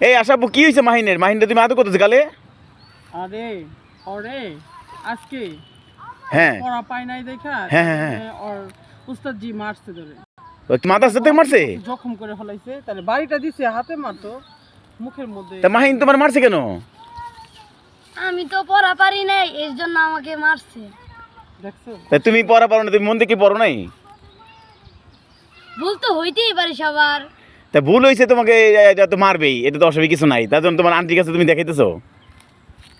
এই আশাপু কি হয়েছে মাহিনের? মাহিনটা তুমি আদৌ করতেছো গালে আরে আজকে? হ্যাঁ। পড়া পাই নাই দেখা হ্যাঁ, হ্যাঁ, হ্যাঁ। ওর উস্তাদ জি মারছে ধরে। ও সাথে মারছে? জখম করে ফেলাইছে তাহলে বাড়িটা দিছে হাতে মারতো মুখের মধ্যে। তা মাহিন তোমার মারছে কেন? আমি তো পড়া পারি নাই এর জন্য আমাকে মারছে। দেখছ? তুমি পড়া পারো না তুমি মন থেকে পড়ো নাই? ভুল তো হইতেই পারে সবার। তা ভুল হয়েছে তোমাকে এটা তো মারবেই, এটা তো অসুবিধা কিছু নাই। তার জন্য তোমার আন্টির কাছে তুমি দেখাইতেছো?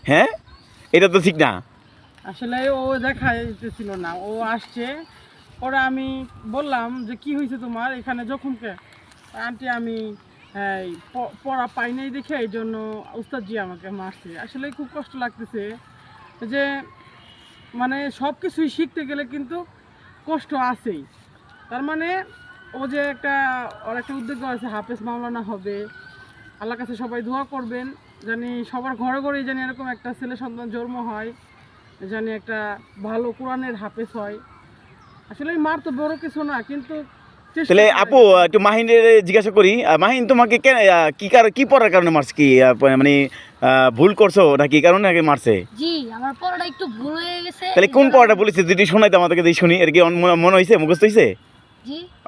হ্যাঁ? এটা তো ঠিক না। আসলে ও দেখা যেতেছিল না, ও আসছে, পরে আমি বললাম যে কি হয়েছে তোমার এখানে জখমকে? আন্টি, আমি পড়া পাই নাই দেখে, এই জন্য উস্তাদজি আমাকে মারছে। আসলে খুব কষ্ট লাগতেছে যে মানে সব কিছুই শিখতে গেলে কিন্তু কষ্ট আছেই। তার মানে ও যে একটা ওর একটা উদ্যোগ আছে হাফেজ মাওলানা হবে। আল্লাহর কাছে সবাই দোয়া করবেন জানি সবার ঘরে ঘরেই জানি এরকম একটা ছেলে সন্তান জন্ম হয় জানি একটা ভালো কোরআনের হাফেজ হয়। আসলে মার তো বড় কিছু না কিন্তু তাহলে আপু একটু মাহিনের জিজ্ঞাসা করি মাহিন তোমাকে কেন কি কার কি পড়ার কারণে মারছে কি মানে ভুল করছ না কি কারণে আগে মারছে? জি আমার পড়াটা একটু ভুল হয়ে গেছে। তাহলে কোন পড়াটা বলেছে? যদি শোনাই তো আমাদেরকে দিয়ে শুনি এর কি মনে- মনে হয়েছে মুখস্থ হয়েছে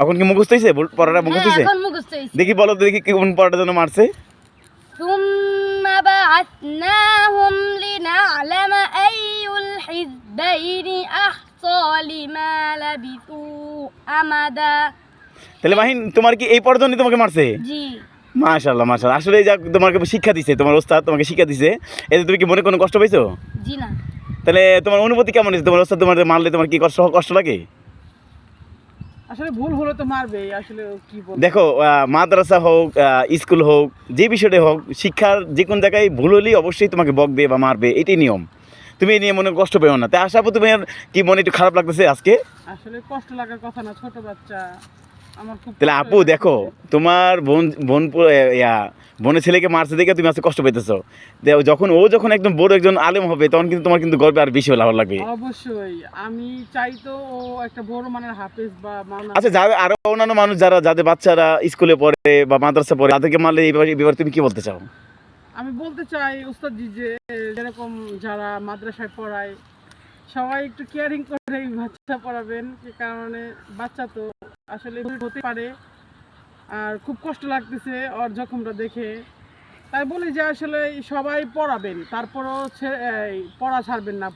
এখন কি মুখস্থ হইছে? পড়াটা হ্যাঁ, মুখস্থ হইছে? এখন মুখস্থ হইছে। দেখি বলো দেখি কি কোন পড়াটা যেন মারছে। সুম্মা বাআতনাহুম লিনা'লামা আইউল হিযবাইনি আহসালি মা লাবিতু আমাদা। তাহলে মাহিন তোমার কি এই পর্যন্ত তোমাকে মারছে? জি। মাশাআল্লাহ মাশাআল্লাহ। আসলে যা তোমাকে শিক্ষা দিছে তোমার ওস্তাদ তোমাকে শিক্ষা দিছে এতে তুমি কি মনে কোনো কষ্ট পাইছো? জি না। তাহলে তোমার অনুভূতি কেমন হয়েছে তোমার ওস্তাদ তোমার মারলে তোমার কি কষ্ট কষ্ট লাগে? আসলে ভুল হলে তো মারবে আসলে কি দেখো আহ, মাদ্রাসা হোক স্কুল হোক যে বিষয়টা হোক শিক্ষার যে কোন জায়গায় ভুল হলেই অবশ্যই তোমাকে বকবে বা মারবে এটাই নিয়ম। তুমি এই নিয়ে মনে কষ্ট পেও না। তাই আশা করি তুমি আর কি মনে একটু খারাপ লাগতেছে আজকে? আসলে কষ্ট লাগার কথা না ছোট বাচ্চা। তাহলে আপু দেখো তোমার বোন বোন ইয়া বোনের ছেলেকে মারছে দেখে তুমি আজকে কষ্ট পেতেছো যখন ও যখন একদম বড় একজন আলেম হবে তখন কিন্তু তোমার কিন্তু গর্বে আর বেশি ভালো লাগবে। অবশ্যই আমি চাই তো ও একটা বড় মানের হাফেজ বা আচ্ছা যারা আরও অন্যান্য মানুষ যারা যাদের বাচ্চারা স্কুলে পড়ে বা মাদ্রাসা পড়ে তাদেরকে মারলে এবার এবার তুমি কি বলতে চাও? আমি বলতে চাই উস্তাদজি যে যেরকম যারা মাদ্রাসায় পড়ায় সবাই একটু কেয়ারিং করে বাচ্চা পড়াবেন সে কারণে বাচ্চা তো আসলে হতে পারে। আর খুব কষ্ট লাগতেছে ওর জখমটা দেখে। তাই বলি যে আসলে সবাই পড়াবেন তারপরও পড়া ছাড়বেন না।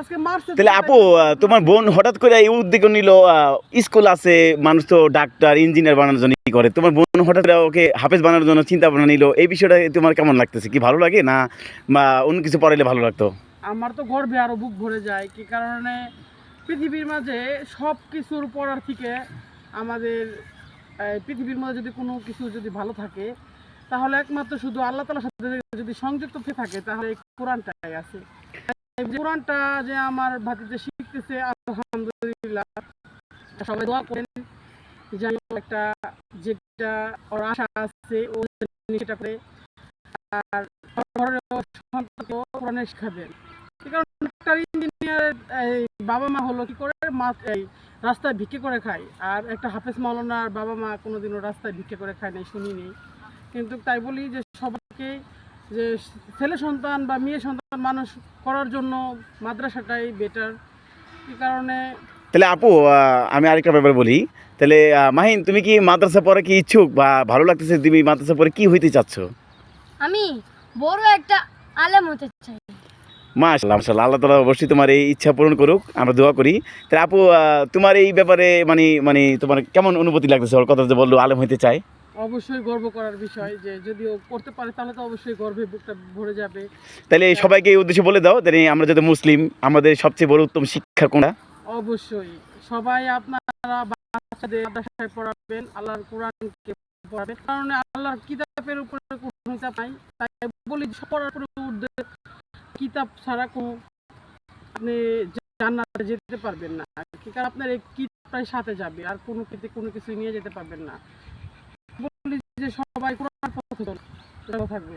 আজকে মার্চে তাহলে আপু তোমার বোন হঠাৎ করে এই উদ্যোগ নিল স্কুল আছে মানুষ তো ডাক্তার ইঞ্জিনিয়ার বানানোর জন্য ই করে। তোমার বোন হঠাৎ করে ওকে হাফেজ বানানোর জন্য চিন্তা ভাবনা নিল। এই বিষয়টা তোমার কেমন লাগতেছে? কি ভালো লাগে না বা অন্য কিছু পড়াইলে ভালো লাগতো? আমার তো গর্বে আরও বুক ভরে যায় কি কারণে পৃথিবীর মাঝে সব কিছুর পড়ার থেকে আমাদের পৃথিবীর মধ্যে যদি কোনো কিছু যদি ভালো থাকে, তাহলে একমাত্র শুধু আল্লাহ তালার সাথে যদি সংযুক্ত হয়ে থাকে, তাহলে কোরআনটাই আছে। কোরআনটা যে আমার ভাতিজে শিখতেছে, আলহামদুলিল্লাহ। সবাই দোয়া করেন যেন একটা যেটা ওর আশা আছে, ও সেটা করে। আর ঘরের সন্তানকে কোরআনে শিখাবেন। কারণে ডাক্তার ইঞ্জিনিয়ার বাবা মা হলো কি করে, মা রাস্তায় ভিক্ষে করে খায় আর একটা হাফেজ মাওলানার বাবা মা কোনোদিনও রাস্তায় ভিক্ষে করে খায় নাই শুনিনি কিন্তু তাই বলি যে সবাইকে যে ছেলে সন্তান বা মেয়ে সন্তান মানুষ করার জন্য মাদ্রাসাটাই বেটার এই কারণে তাহলে আপু আমি আরেকটা ব্যাপার বলি। তাহলে মাহিন তুমি কি মাদ্রাসা পড়ে কি ইচ্ছুক বা ভালো লাগতেছে তুমি মাদ্রাসা পড়ে কি হইতে চাচ্ছ? আমি বড় একটা আলেম হতে চাই। মাশাল্লাহ মাশাল্লাহ আল্লাহ তালা অবশ্যই তোমার এই ইচ্ছা পূরণ করুক আমরা দোয়া করি। তাহলে আপু তোমার এই ব্যাপারে মানে মানে তোমার কেমন অনুভূতি লাগতেছে? ওর কথা যে বলল আলেম হইতে চায়। অবশ্যই গর্ব করার বিষয় যে যদি ও করতে পারে তাহলে তো অবশ্যই গর্বে বুকটা ভরে যাবে। তাহলে সবাইকে এই উদ্দেশ্যে বলে দাও তাহলে আমরা যাতে মুসলিম আমাদের সবচেয়ে বড় উত্তম শিক্ষা কোনটা? অবশ্যই। সবাই আপনারা বাচ্চাদের মাদ্রাসায় পড়াবেন আল্লাহর কোরআনকে পড়াবেন। কারণ আল্লাহর কিতাবের উপরে কোনো নাই তাই বলি পড়ার উপরে কিতাব ছাড়া কোনো আপনি জান্নাতে যেতে পারবেন না কি। কারণ আপনার এই কিতাবটাই সাথে যাবে, আর কোনো কিতে কোনো কিছু নিয়ে যেতে পারবেন না। বলি যে সবাই কোরআন পথে থাকবে